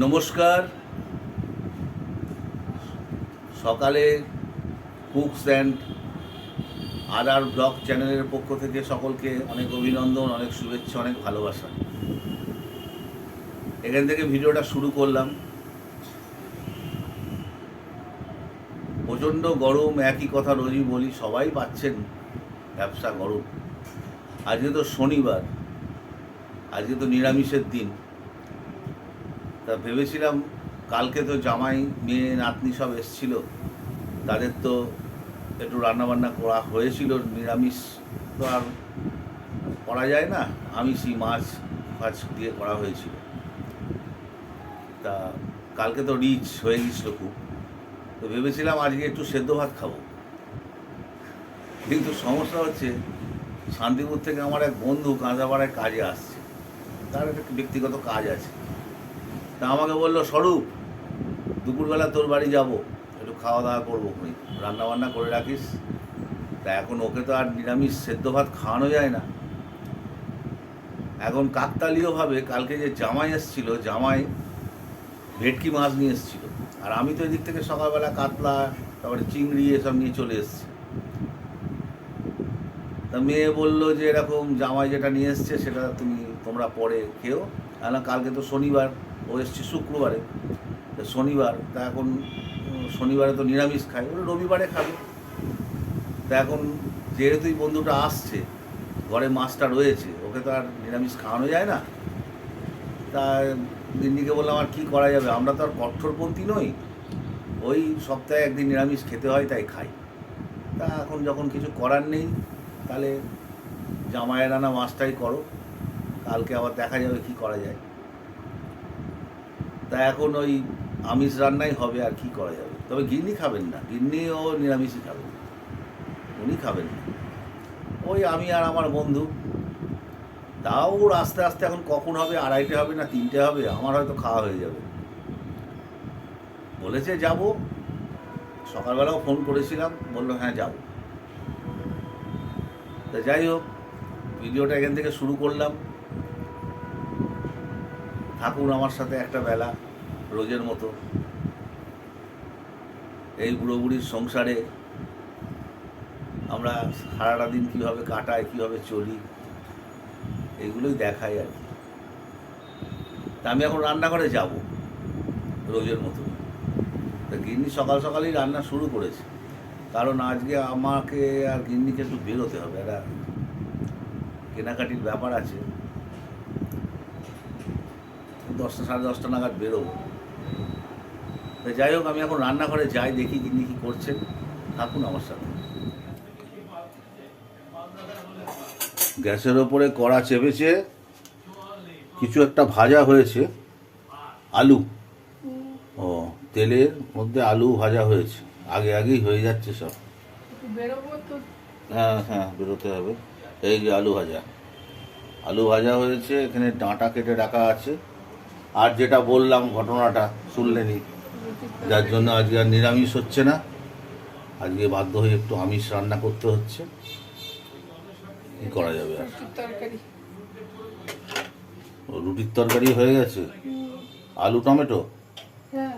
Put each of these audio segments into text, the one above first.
নমস্কার। সকালে cooks and other blog চ্যানেলের পক্ষ থেকে সকলকে অনেক অভিনন্দন, অনেক শুভেচ্ছা, অনেক ভালোবাসা। এখান থেকে ভিডিওটা শুরু করলাম। প্রচণ্ড গরম, একই কথা রোজই বলি, সবাই পাচ্ছেন ব্যবসা গরম। আজকে তো শনিবার, আজকে তো নিরামিষের দিন। তা ভেবেছিলাম কালকে তো জামাই, মেয়ে, নাতনি সব এসছিল। তাদের তো একটু রান্নাবান্না করা হয়েছিল, নিরামিষ তো আর করা যায় না, আমিষই মাছ, ফাছ দিয়ে করা হয়েছিল। তা কালকে তো রিচ হয়ে গেছিল খুব। তো ভেবেছিলাম আজকে একটু সেদ্ধ ভাত খাব। কিন্তু সমস্যা হচ্ছে, শান্তিপুর থেকে আমার এক বন্ধু কাঁচাপাড়ায় কাজে আসছে। তার একটা ব্যক্তিগত কাজ আছে। তা আমাকে বলল, স্বরূপ, দুপুরবেলা তোর বাড়ি যাব। একটু খাওয়া দাওয়া করব রান্না বান্না করে রাখিস। তা এখন ওকে তো আর নিরামিষ সেদ্ধ ভাত খাওয়ানো যায় না। এখন কাকতালীয়ভাবে কালকে যে জামাই এসছিল, জামাই ভেটকি মাছ নিয়ে এসছিল। আর আমি তো এদিক থেকে সকালবেলা কাতলা, তারপরে চিংড়ি এসব নিয়ে চলে এসেছি। তা মেয়ে বলল যে, এরকম জামাই যেটা নিয়ে এসছে, সেটা তুমি তোমরা পরে খেও। না কালকে তো শনিবার ও এসছে শুক্রবারে শনিবার, তা এখন শনিবারে তো নিরামিষ খাই ওরা রবিবারে খাবে। তা এখন যেহেতু এই বন্ধুটা আসছে, ঘরে মাছটা রয়েছে, ওকে তো আর নিরামিষ খাওয়ানো যায় না। তা দিন্দিকে বললাম, আর কী করা যাবে? আমরা তো আর কঠোরপন্থী নই। ওই সপ্তাহে একদিন নিরামিষ খেতে হয়, তাই খাই। তা এখন যখন কিছু করার নেই, তাহলে জামাইয়ের আনা মাছটাই করো। কালকে আবার দেখা যাবে কি করা যায়। তা এখন ওই আমিষ রান্নাই হবে আর কি করা যাবে? তবে গিন্নি খাবেন না। গিন্নিও নিরামিষই খাবেন। উনি খাবেন না। ওই আমি আর আমার বন্ধু। তাও আস্তে আস্তে এখন কখন হবে, আড়াইটে হবে না তিনটে হবে, আমার হয়তো খাওয়া হয়ে যাবে। বলেছে যাব। সকালবেলাও ফোন করেছিলাম, বলল হ্যাঁ যাব। তা যাই হোক, ভিডিওটা এখান থেকে শুরু করলাম। থাকুন আমার সাথে একটা বেলা, রোজের মতো। এই বুড়ো বুড়ির সংসারে আমরা সারাটা দিন কীভাবে কাটাই, কীভাবে চলি, এগুলোই দেখাই আর কি। তা আমি এখন রান্নাঘরে যাব, রোজের মতো। তা গিন্নি সকাল সকালেই রান্না শুরু করেছে। কারণ আজকে আমাকে আর গিন্নিকে একটু বেরোতে হবে, একটা কেনাকাটির ব্যাপার আছে। দশটা সাড়ে দশটা নাগাদ বেরোবো। তা যাই হোক আমি এখন রান্নাঘরে যাই দেখি গিন্নি কী করছেন। থাকুন আমার সাথে। গ্যাসের ওপরে কড়া চেপেছে কিছু একটা ভাজা হয়েছে আলু। ও তেলের মধ্যে আলু ভাজা হয়েছে। আগে আগেই হয়ে যাচ্ছে সব। হ্যাঁ হ্যাঁ বেরোতে হবে। এই যে আলু ভাজা। আলু ভাজা হয়েছে এখানে ডাঁটা কেটে রাখা আছে। আর যেটা বললাম ঘটনাটা শুনলেনি যার জন্য আজকে আর নিরামিষ হচ্ছে না। আজকে বাধ্য হয়ে একটু আমিষ রান্না করতে হচ্ছে। কি করা যাবে আর? রুটির তরকারি। ও, রুটির তরকারি হয়ে গেছে? আলু টমেটো? হ্যাঁ।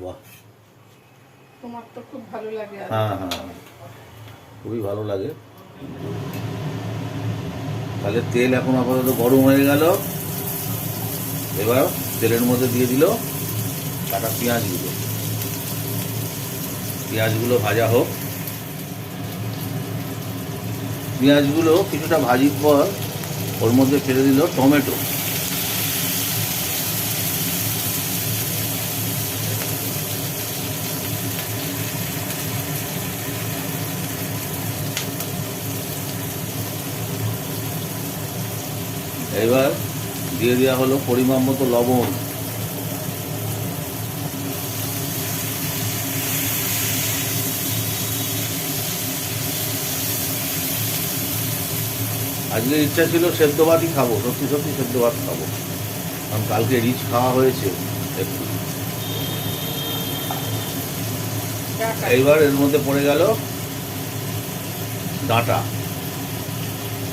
বাহ। তোমার তো খুব ভালো লাগে হ্যাঁ হ্যাঁ হ্যাঁ। খুবই ভালো লাগে। তাহলে তেল এখন আপাতত গরম হয়ে গেল। এবার তেলের মধ্যে দিয়ে দিল কাটা পেঁয়াজগুলো পেঁয়াজগুলো ভাজা হোক। পেঁয়াজগুলো কিছুটা ভাজির পর ওর মধ্যে ফেলে দিল টমেটো। এবার দিয়ে দেওয়া হলো পরিমাণ মতো লবণ। আজকে ইচ্ছা ছিল সেদ্ধ ভাতই খাব, সত্যি সত্যি সেদ্ধ ভাত খাব। কারণ কালকে রিচ খাওয়া হয়েছে একটু। এইবার এর মধ্যে পড়ে গেল ডাঁটা।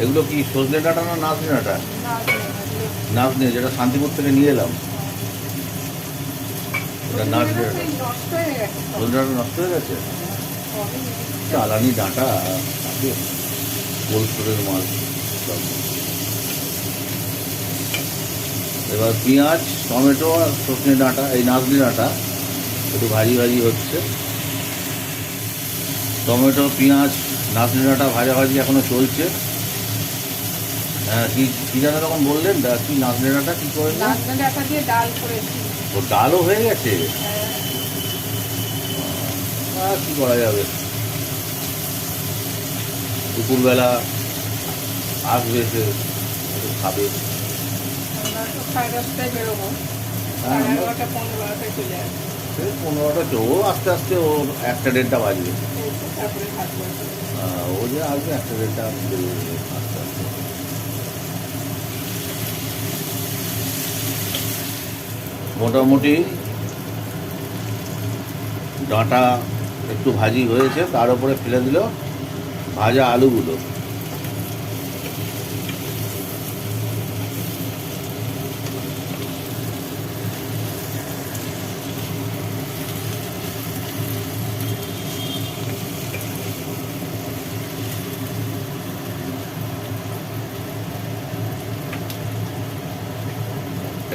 এগুলো কি সজনে ডাঁটা না নাচনি ডাঁটা? না, না, না, যেটা শান্তিপুর থেকে নিয়ে এলাম এটা নাচ ডাঁটা নষ্ট হয়ে গেছে। চালানি ডাঁটা থাকে কোল্ড স্টোরেজ মাল এবার পেঁয়াজ টমেটো আর সজনে ডাঁটা এই নাচনি ডাঁটা একটু ভাজি ভাজি হচ্ছে। টমেটো পেঁয়াজ নাচনি ডাঁটা ভাজা ভাজি এখনও চলছে। কি কী যেন তখন বললেন? কি নাচনি ডাঁটা কী করলেন নাচনা ডাঁটা দিয়ে ডাল করেছি। ও ডালও হয়ে গেছে? হ্যাঁ, আর কি করা যাবে? দুপুরবেলা আসবে সে খাবে। হ্যাঁ, পনেরোটা চো আস্তে আস্তে ও একটা দেড়টা বাজবে। ও যে আসবে একটা দেড়টা আস্তে আস্তে। মোটামুটি ডাঁটা একটু ভাজি হয়েছে তার উপরে ফেলে দিল ভাজা আলুগুলো।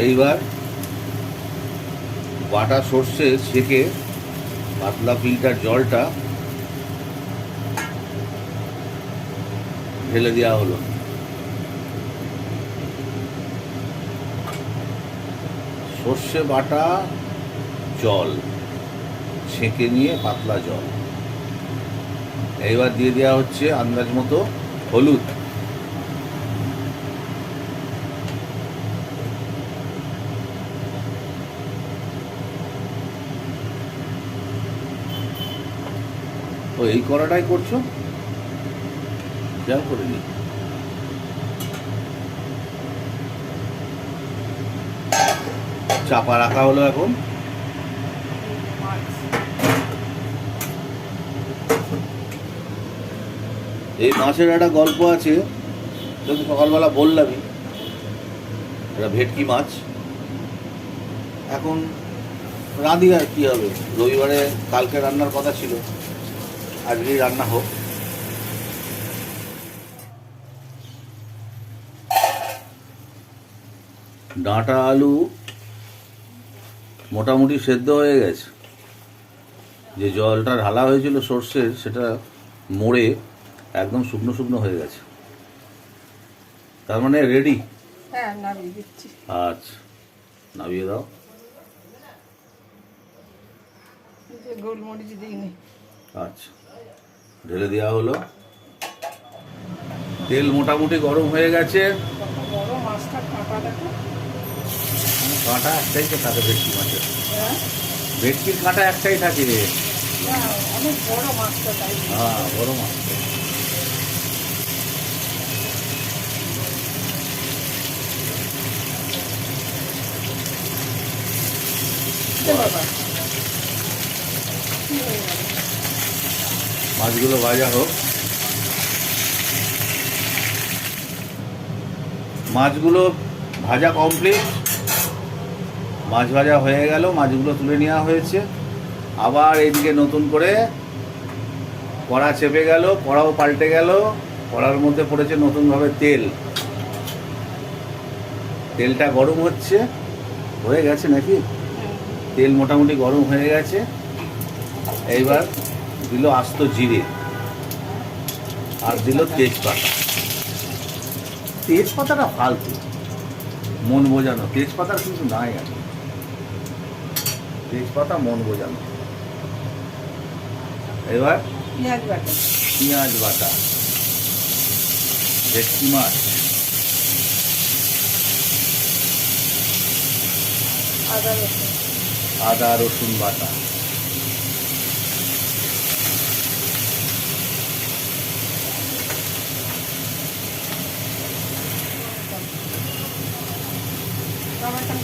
এইবার বাটা সর্ষে ছেঁকে পাতলা ফিল্টার জলটা ঢেলে দেওয়া হলো। সর্ষে বাটা জল, ছেঁকে নিয়ে পাতলা জল। এইবার দিয়ে দেওয়া হচ্ছে আন্দাজ মতো হলুদ। ও এই করাটাই করছ? খেয়াল করিনি চাপা রাখা হলো এখন। এই মাছের একটা গল্প আছে, তোকে সকালবেলা বললামই। এটা ভেটকি মাছ। এখন রাঁধি আর কী হবে? রবিবারে কালকে রান্নার কথা ছিল। আজকেই রান্না হোক। ডাঁটা আলু মোটামুটি সেদ্ধ হয়ে গেছে। যে জলটা ঢালা হয়েছিল সর্ষের সেটা মোড়ে একদম শুকনো শুকনো হয়ে গেছে। তার মানে রেডি হ্যাঁ আচ্ছা নামিয়ে দাও। গোলমরিচ দিইনি। আচ্ছা। ঢেলে দেওয়া হলো। তেল মোটামুটি গরম হয়ে গেছে। কাঁটা একটাই তো থাকে ভেটকি মাছের। ভেটকির কাঁটা একটাই থাকে হ্যাঁ বড় মাছ কি হয়ে গেল? মাছগুলো ভাজা হোক। মাছগুলো ভাজা কমপ্লিট মাছ ভাজা হয়ে গেল মাছগুলো তুলে নেওয়া হয়েছে। আবার এইদিকে নতুন করে কড়া চেপে গেল কড়াও পাল্টে গেল। কড়ার মধ্যে পড়েছে নতুনভাবে তেল। তেলটা গরম হচ্ছে। হয়ে গেছে নাকি? তেল মোটামুটি গরম হয়ে গেছে। এইবার দিল আস্ত জিরে আর দিল তেজপাতা। তেজপাতাটা ফালতু। মন বোঝানো তেজপাতার কিন্তু নাই আর। তেজপাতা মন বোঝানো। এবার পেঁয়াজ বাটা। পেঁয়াজ বাটা। ভেটকি মাছ। আদা রসুন। আদা রসুন বাটা।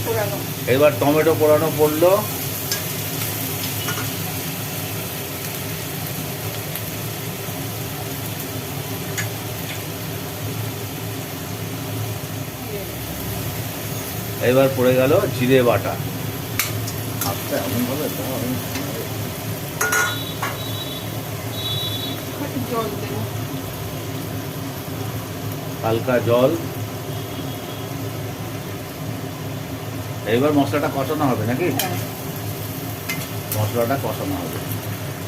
পোড়ানো। এবার টমেটো পোড়ানো পড়ল। এবার পড়ে গেল জিরে বাটা। এমনভাবে হালকা জল। এইবার মশলাটা কষানো হবে নাকি? মশলাটা কষানো হবে।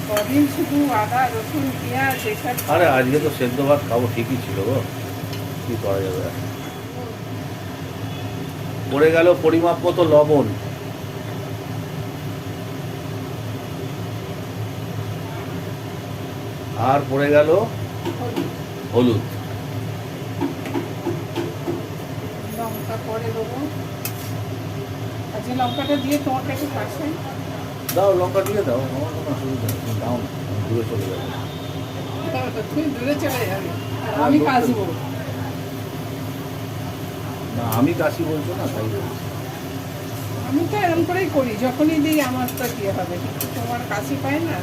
কদিন শুধু আদা রসুন পেঁয়াজ এসব আরে আজকে তো সেদ্ধ ভাত খাব ঠিকই ছিল গো। কি করা যাবে? পড়ে গেল পরিমাপ মতো লবণ। আর পড়ে গেল হলুদ, হলুদ লঙ্কা পরে দেবো আজকে লঙ্কাটা দিয়ে তোমাকে একটু পাশাই দাও লঙ্কা দিয়ে দাও আমার কোনো অসুবিধা নেই। দাও দূরে চলে যাব। তুমি দূরে চলে যাবে। আমি না আমি কাশি বলছো না তাই বলছি। আমি তো এরকম করেই করি যখনই দিই আমার তো কি হবে? তোমার কাশি পায় না?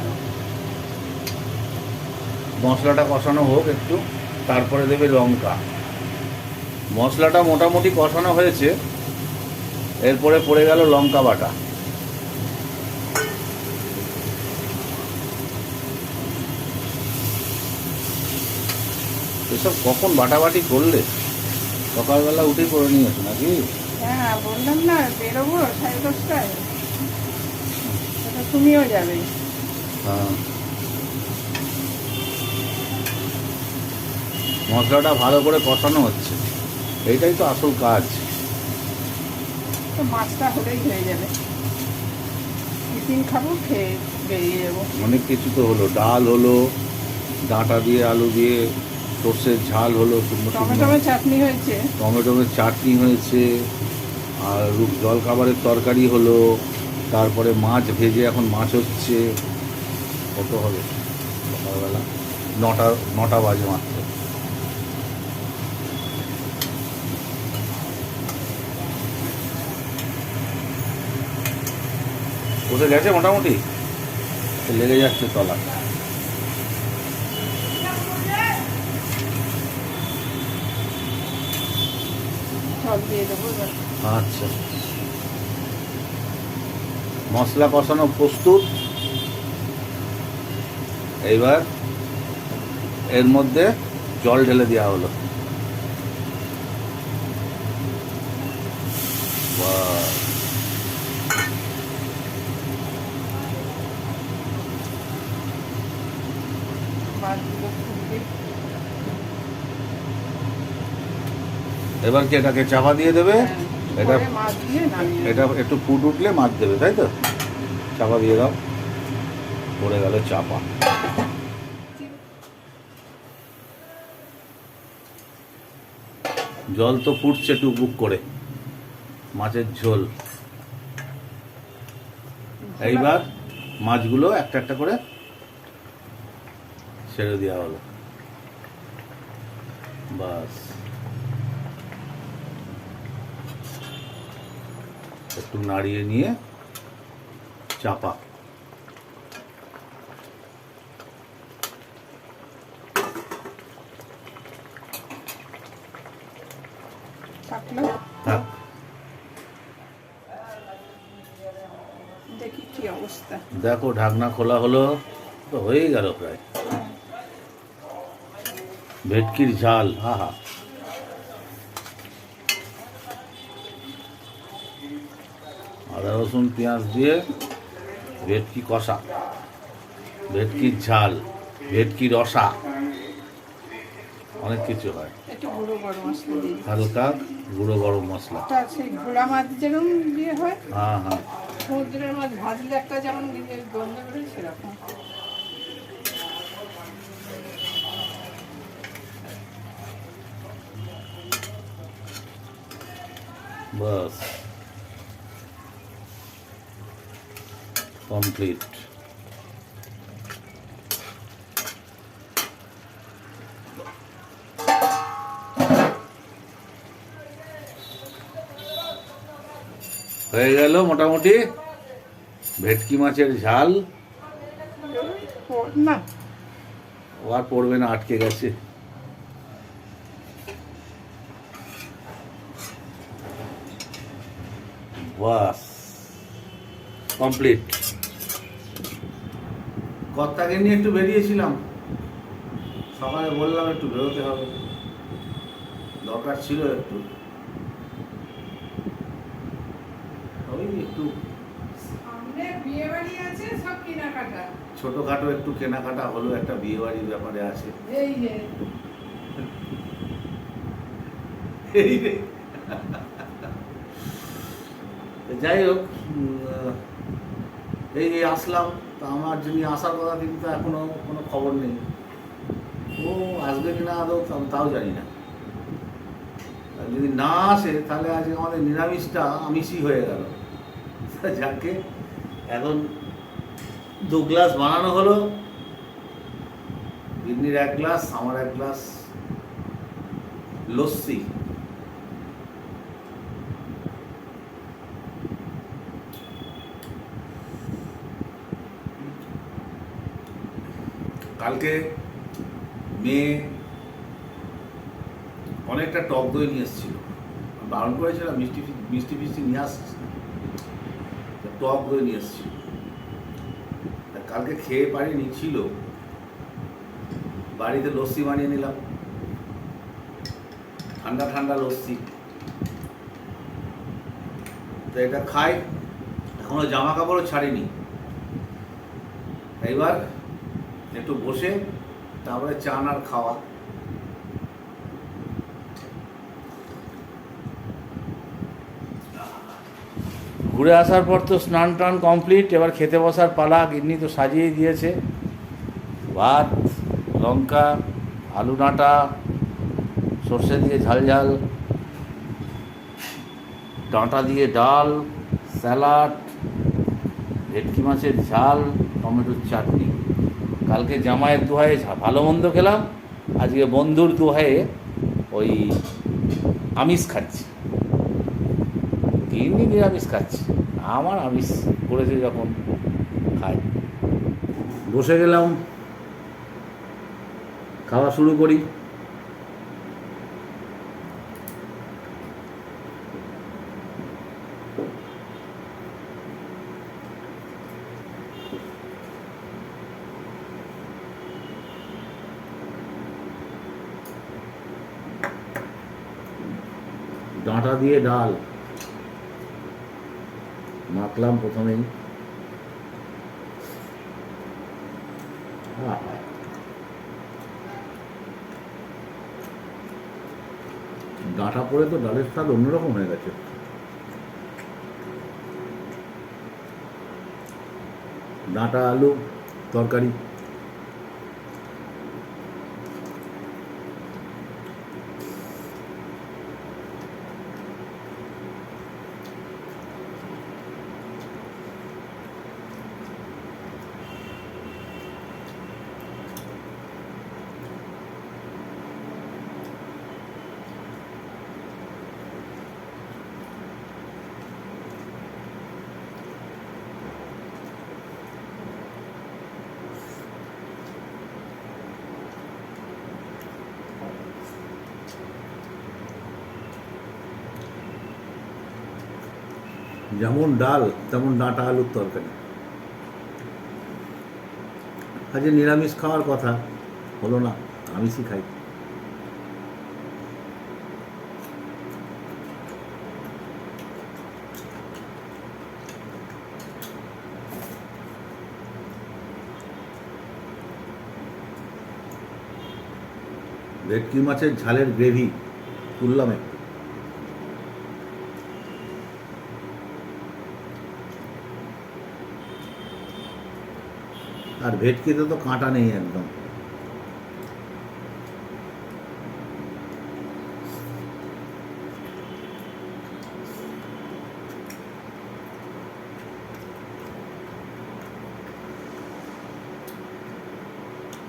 মশলাটা কষানো হোক একটু তারপরে দেবে লঙ্কা। মশলাটা মোটামুটি কষানো হয়েছে। এরপরে পড়ে গেল লঙ্কা বাটা। এসব কখন বাটাবাটি করলে? সকালবেলা উঠে করে নিয়েছো নাকি? হ্যাঁ বললাম না বেরোবো সাড়ে দশটায়। তুমিও যাবে। হ্যাঁ। মশলাটা ভালো করে কষানো হচ্ছে। এইটাই তো আসল কাজ। তো মাছটা হলেই হয়ে যাবে। টিফিন খাব খেয়ে বেরিয়ে যাব। অনেক কিছু তো হলো। ডাল হলো ডাঁটা দিয়ে আলু দিয়ে সর্ষের ঝাল হলো শুকনো শুকনো। টমেটো চাটনি হয়েছে। টমেটোমের চাটনি হয়েছে আর রু- জলখাবারের তরকারি হলো তারপরে মাছ ভেজে এখন মাছ হচ্ছে। কত হবে? সকালবেলা। নটা নটা বাজে মাত্র। কোথায় গেছে মোটামুটি? লেগে যাচ্ছে তলা। আচ্ছা। মশলা কষানো প্রস্তুত। এইবার এর মধ্যে জল ঢেলে দেওয়া হলো। বাহ, এবার কি এটাকে চাপা দিয়ে দেবে? হ্যাঁ, এটা- এটা একটু ফুট উঠলে মাছ দেবে তাই তো? চাপা দিয়ে দাও। পড়ে গেল চাপা। জল তো ফুটছে টুকবুক করে। মাছের ঝোল। এইবার মাছগুলো একটা একটা করে ছেড়ে দেওয়া হলো। বাস। একটু নাড়িয়ে নিয়ে চাপা। অবস্থা। দেখো ঢাকনা খোলা হলো তো হয়ে গেল প্রায়। ভেটকির ঝাল আহা আদা রসুন পেঁয়াজ দিয়ে ভেটকি কষা। ভেটকির ঝাল ভেটকি রসা। অনেক কিছু হয়। হালকা গুঁড়ো গরম মশলা। একটা সেই মাছ যেরকম দিয়ে হয় হ্যাঁ হ্যাঁ। সমুদ্রের মাছ ভাজলে একটা যেমন গন্ধ সেরকম। বাস কমপ্লিট হয়ে গেল মোটামুটি। ভেটকি মাছের ঝাল। ও- আর পড়বে না আটকে গেছে। বাস। কমপ্লিট। কর্তাকে নিয়ে একটু বেরিয়েছিলাম। সকালে বললাম একটু বেরোতে হবে। দরকার ছিল একটু। ওই একটু। ছোটোখাটো একটু কেনাকাটা হলো একটা বিয়ে বাড়ির ব্যাপারে আছে। এই রে। যাই হোক এই আসলাম। তা আমার যিনি আসার কথা কিন্তু এখনও কোনো খবর নেই। ও আসবে কি না আদৌ তা- তাও জানি না। যদি না আসে, তাহলে আজকে আমাদের নিরামিষটা আমিষই হয়ে গেল। তা যাকে, এখন দু গ্লাস বানানো হলো। গিন্নির এক গ্লাস, আমার এক গ্লাস লস্যি। কালকে মেয়ে অনেকটা টক দই নিয়ে এসেছিল। বারণ করেছিলাম, মিষ্টি মিষ্টি ফিষ্টি নিয়ে তা টক দই নিয়ে এসেছিল। কালকে খেয়ে পারিনি ছিল বাড়িতে লস্যি বানিয়ে নিলাম। ঠান্ডা ঠান্ডা লস্যি। তো এটা খাই, এখনও জামা কাপড়ও ছাড়িনি। এবার একটু বসে, তারপরে চান আর খাওয়া। ঘুরে আসার পর তো স্নান টান কমপ্লিট, এবার খেতে বসার পালা, গিন্নি তো সাজিয়ে দিয়েছে। ভাত, লঙ্কা, আলু ডাঁটা, সর্ষে দিয়ে ঝাল ঝাল, ডাঁটা দিয়ে ডাল, স্যালাড, ভেটকি মাছের ঝাল, টমেটোর চাটনি। কালকে জামায়ের দোহায়ে ভালো মন্দ খেলাম, আজকে বন্ধুর দোহায়ে ওই আমিষ খাচ্ছি। তিন দিন নিরামিষ খাচ্ছি, আমার আমিষ করেছে যখন খাই। বসে গেলাম, খাওয়া শুরু করি ডাঁটা দিয়ে ডাল। মাখলাম প্রথমেই। ডাঁটা পড়ে তো ডালের স্বাদ অন্যরকম হয়ে গেছে। ডাঁটা, আলু, তরকারি। যেমন ডাল, তেমন ডাঁটা আলুর তরকারি। আজকে নিরামিষ খাওয়ার কথা, হলো না, আমিষই খাই। ভেটকি মাছের ঝালের গ্রেভি, তুললাম একটু। আর ভেটকিতে তো কাঁটা নেই একদম।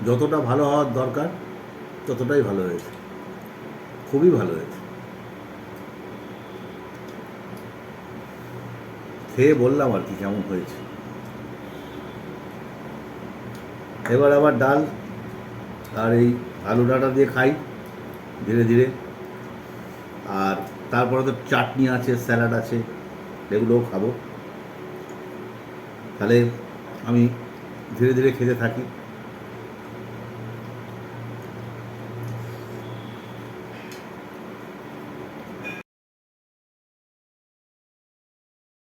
যতটা ভালো হওয়ার দরকার, ততটাই ভালো হয়েছে। খুবই ভালো হয়েছে। খেয়ে বললাম আর কি কেমন হয়েছে। এবার আবার ডাল আর এই আলু ডাঁটা দিয়ে খাই ধীরে ধীরে। আর তারপরে তো চাটনি আছে, স্যালাড আছে, এগুলোও খাব। তাহলে আমি ধীরে ধীরে খেতে থাকি।